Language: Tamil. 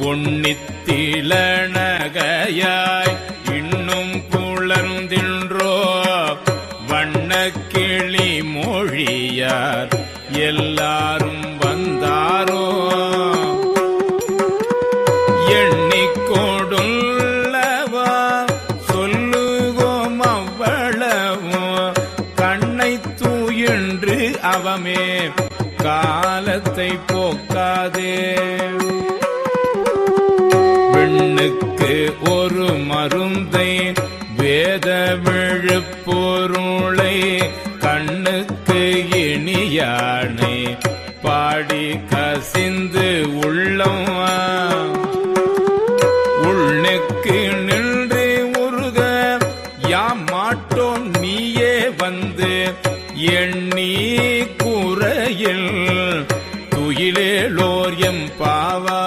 உன்னித்திலனகையாய் இன்னும் குளர்ந்தின்றோ வண்ணக்கிளி மொழியார் எல்லாரும் வந்தாரோ? எண்ணிக்கொடுள்ளவா சொல்லுவோம் அவ்வளவும் கண்ணை தூயின்று அவமே காலத்தை போக்காதே. பெண்ணுக்கு ஒரு மருந்தை வேத விழுப்பொருளை கண்ணுக்கு இனியானை பாடி கசிந்து உள்ளம் உள்ளுக்கு நின்று உருக யாம் மாட்டோம் நீயே வந்து எண்ணி கூரையில் பாவா.